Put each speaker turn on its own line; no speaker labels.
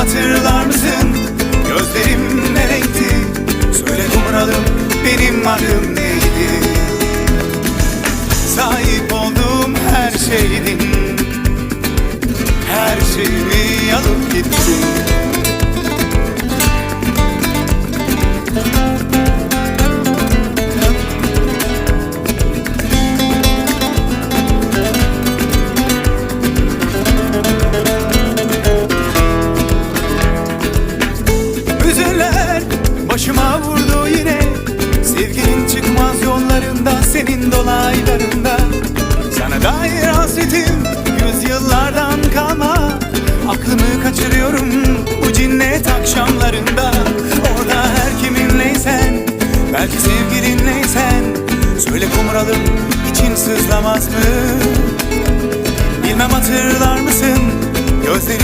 hatırlar mısın? Gözlerim ne renkti? Söyle kumralım benim adım neydi? Sahip olduğum her şeydin Senin dolaylarında. Sana dair hasretim Yüzyıllardan kalma. Aklımı kaçırıyorum Bu cinnet akşamlarında. Orada her kiminleysen Belki sevgilinleysen Söyle kumralım için sızlamaz mı? Bilmem hatırlar mısın? Gözlerim